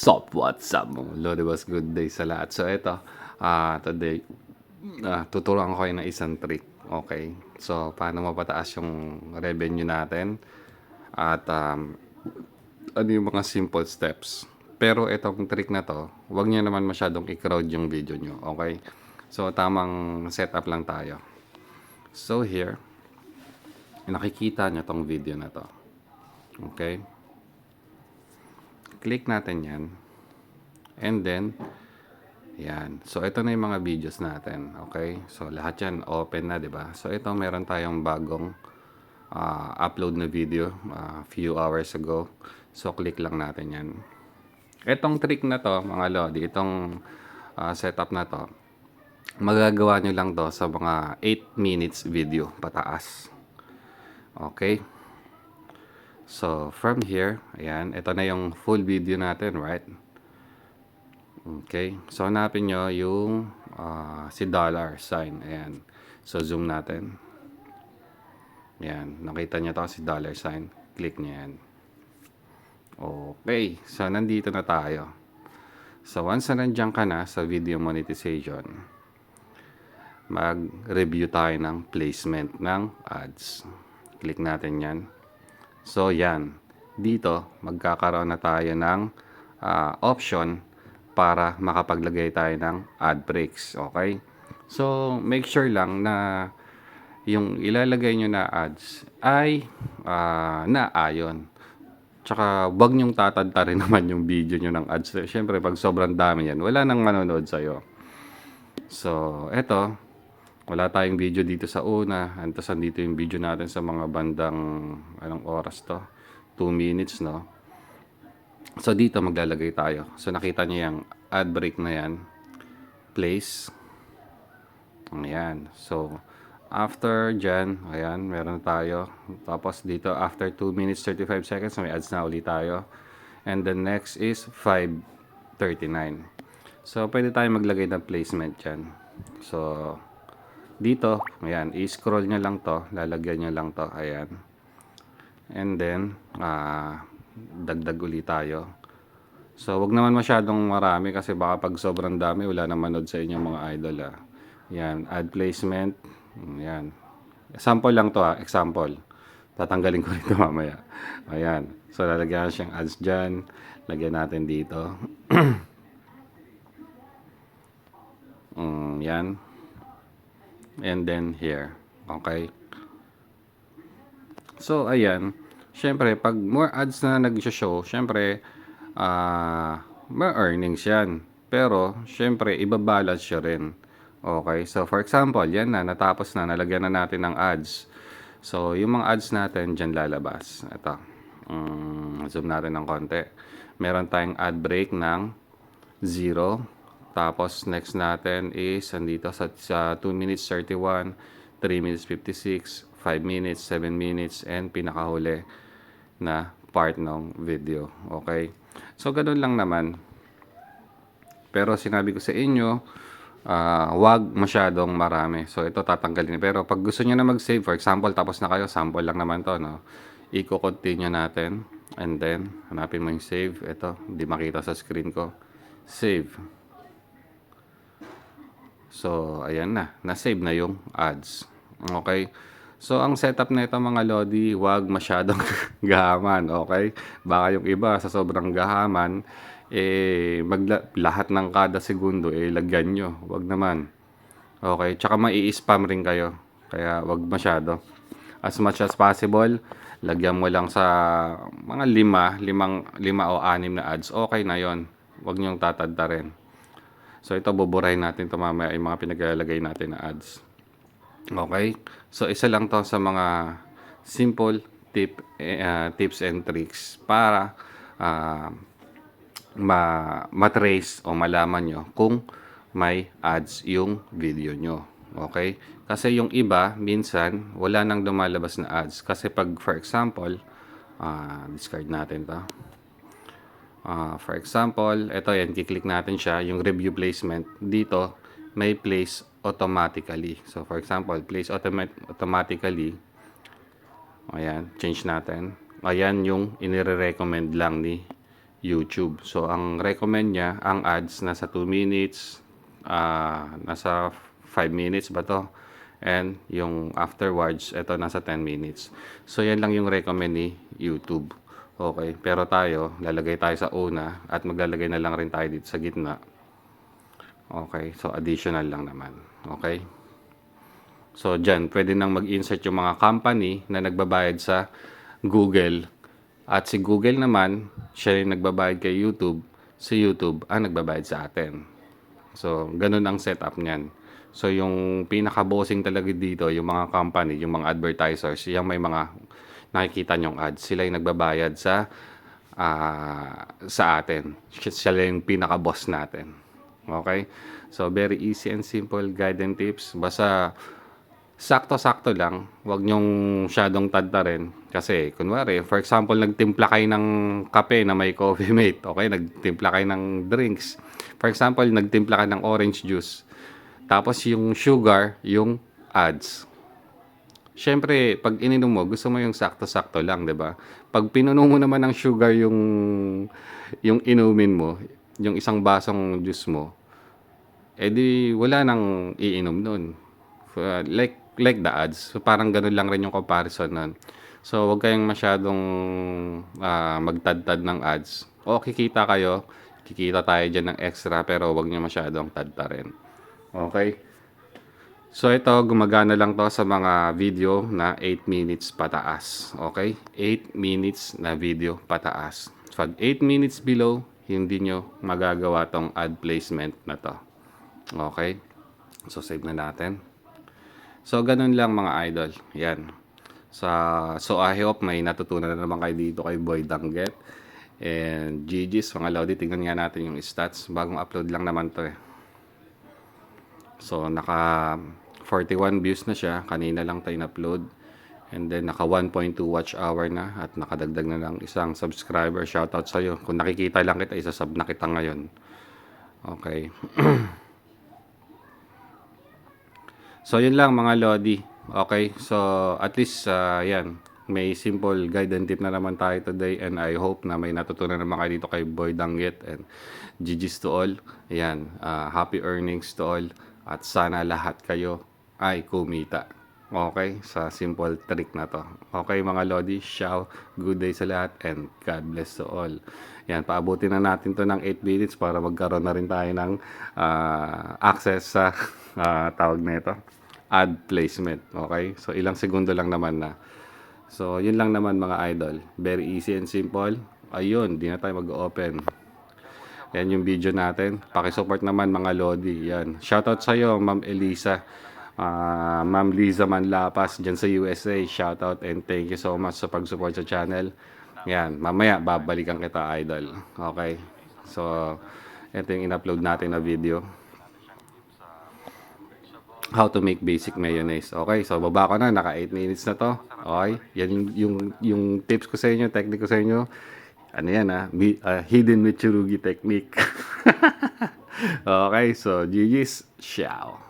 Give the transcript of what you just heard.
Sup, what's up mga Lodi was good day sa lahat. So ito, ah today, ah tuturuan ko kayo ng isang trick. Okay? So, paano mapataas yung revenue natin at um, ano yung mga simple steps. Pero itong trick na to, huwag niyo naman masyadong i-crowd yung video nyo. Okay? So, tamang setup lang tayo. So, here, nakikita nyo tong video na to. Okay? Click natin yan. And then, yan. So, ito na yung mga videos natin. Okay? So, lahat yan open na, di ba? So, ito, meron tayong bagong ah, upload na video a few hours ago. So, click lang natin yan. Itong trick na to, mga lodi, itong ah, setup na to, magagawa nyo lang to sa mga 8 minutes video pataas. Okay? So, from here, ayan, ito na yung full video natin, right? Okay. So, hanapin nyo yung ah, si dollar sign. Ayan. So, zoom natin. Ayan. Nakita nyo to si dollar sign. Click nyo yan. Okay. So, nandito na tayo. So, once na nandiyan ka na sa video monetization, mag-review tayo ng placement ng ads. Click natin yan. So, yan. Dito, magkakaroon na tayo ng ah, option para makapaglagay tayo ng ad breaks. Okay? So, make sure lang na yung ilalagay nyo na ads ay ah, naayon. Tsaka, wag nyong tatadta rin naman yung video nyo ng ads. Siyempre, pag sobrang dami yan, wala nang manonood sa'yo. So, eto, wala tayong video dito sa una. Antas andito yung video natin sa mga bandang, anong oras to? 2 minutes, no? So, dito maglalagay tayo. So, nakita niyo yung ad break na yan. Place. Ayan. So, after dyan, ayan, meron tayo. Tapos dito, after 2 minutes 35 seconds, may ads na ulit tayo. And the next is 5.39. So, pwede tayo maglagay ng placement dyan. So, dito, ayan, i-scroll nyo lang to, lalagyan nyo lang to, ayan. And then, ah, dagdag ulit tayo. So, wag naman masyadong marami kasi baka pag sobrang dami, wala na manood sa inyo mga idol ah. Yan, add placement. Yan. Sample lang to ah, example. Tatanggalin ko ito mamaya. Ayan. So, lalagyan ko siyang ads dyan. Lagyan natin dito. mm, yan. And then here. Okay. So, ayan. Siyempre, pag more ads na nag-show, siyempre, ah, may earnings yan. Pero, siyempre, ibabalance siya rin. Okay, so for example, yan na, natapos na, nalagyan na natin ng ads. So, yung mga ads natin, dyan lalabas. Ito. Mm, zoom natin ng konti. Meron tayong ad break ng 0. Tapos, next natin is, andito sa, sa 2 minutes 31, 3 minutes 56, 5 minutes, 7 minutes, and pinakahuli na part ng video. Okay? So, ganun lang naman. Pero sinabi ko sa inyo, ah, wag masyadong marami. So, ito tatanggalin. Pero pag gusto niyo na mag-save, for example, tapos na kayo, sample lang naman to, no? Iko-continue natin. And then, hanapin mo yung save. Ito, hindi makita sa screen ko. Save. So, ayan na. Na-save na yung ads. Okay? So, ang setup na ito mga Lodi, wag masyadong gahaman. Okay? Baka yung iba sa sobrang gahaman, eh, magla- lahat ng kada segundo, eh, lagyan nyo. Wag naman. Okay? Tsaka mai-spam rin kayo. Kaya wag masyado. As much as possible, lagyan mo lang sa mga lima, limang, lima o anim na ads. Okay na yon Wag nyong tatadta rin. So, ito, buburahin natin ito mamaya yung mga pinaglalagay natin na ads. Okay? So, isa lang to sa mga simple tip, ah, tips and tricks para ah, ma matrace o malaman nyo kung may ads yung video nyo. Okay? Kasi yung iba, minsan, wala nang lumalabas na ads. Kasi pag, for example, ah, discard natin to. Ah, for example, ito yan, kiklik natin siya, yung review placement. Dito, may place automatically. So, for example, place automa- automatically. Ayan, change natin. Ayan yung inire-recommend lang ni YouTube. So, ang recommend niya, ang ads nasa 2 minutes, ah, nasa 5 minutes ba to? And yung afterwards, ito nasa 10 minutes. So, yan lang yung recommend ni YouTube. Okay, pero tayo, lalagay tayo sa una at maglalagay na lang rin tayo dito sa gitna. Okay, so additional lang naman. Okay? So, dyan, pwede nang mag-insert yung mga company na nagbabayad sa Google. At si Google naman, siya yung nagbabayad kay YouTube. Si YouTube ang nagbabayad sa atin. So, ganun ang setup niyan. So, yung pinaka-bossing talaga dito, yung mga company, yung mga advertisers, yung may mga nakikita nyong ads, sila yung nagbabayad sa ah, sa atin. Sila yung pinaka-boss natin. Okay? So, very easy and simple guide and tips. Basta sakto-sakto lang. Huwag nyong syadong tadta rin. Kasi, kunwari, for example, nagtimpla kayo ng kape na may coffee mate. Okay? Nagtimpla kayo ng drinks. For example, nagtimpla ka ng orange juice. Tapos yung sugar, yung ads. Siyempre, pag ininom mo, gusto mo yung sakto-sakto lang, 'di ba? Pag pinuno mo naman ng sugar yung yung inumin mo, yung isang basong juice mo, edi wala nang iinom nun. Uh, like like the ads. So parang ganun lang rin yung comparison nun. So wag kayong masyadong ah, magtadtad ng ads. O kikita kayo, kikita tayo dyan ng extra pero wag niyo masyadong tadta rin. Okay? So ito, gumagana lang to sa mga video na 8 minutes pataas. Okay? 8 minutes na video pataas. So, pag 8 minutes below, hindi nyo magagawa tong ad placement na to. Okay? So, save na natin. So, ganun lang mga idol. Yan. Sa, so, I hope may natutunan na naman kayo dito kay Boy Danget. And GG's, mga Lodi, tingnan nga natin yung stats. Bagong upload lang naman to eh. So, naka 41 views na siya. Kanina lang tayo upload And then, naka 1.2 watch hour na at nakadagdag na lang isang subscriber. Shoutout sa'yo. Kung nakikita lang kita, isasub na kita ngayon. Okay. so, yun lang mga Lodi. Okay. So, at least, uh, yan. May simple guide and tip na naman tayo today and I hope na may natutunan naman kayo dito kay Boy Danggit and GG's to all. Ayan, uh, happy earnings to all at sana lahat kayo ay kumita. Okay, sa simple trick na to. Okay mga Lodi, ciao, good day sa lahat and God bless to all. Yan, paabutin na natin to ng 8 minutes para magkaroon na rin tayo ng ah, access sa ah, tawag na ito, ad placement. Okay, so ilang segundo lang naman na. So, yun lang naman mga idol. Very easy and simple. Ayun, di na tayo mag-open. Yan yung video natin. Pakisupport naman mga Lodi. Yan. Shoutout sa iyo, Ma'am Elisa. Ah, Ma'am Liza Manlapas dyan sa USA. Shoutout and thank you so much sa pag-support sa channel. Yan. Mamaya, babalikan kita, idol. Okay. So, ito yung in-upload natin na video how to make basic mayonnaise. Okay, so baba ko na, naka 8 minutes na to. Okay, yan yung, yung, yung tips ko sa inyo, technique ko sa inyo. Ano yan ha, Mi, ah, hidden Mitsurugi technique. okay, so GG's, ciao.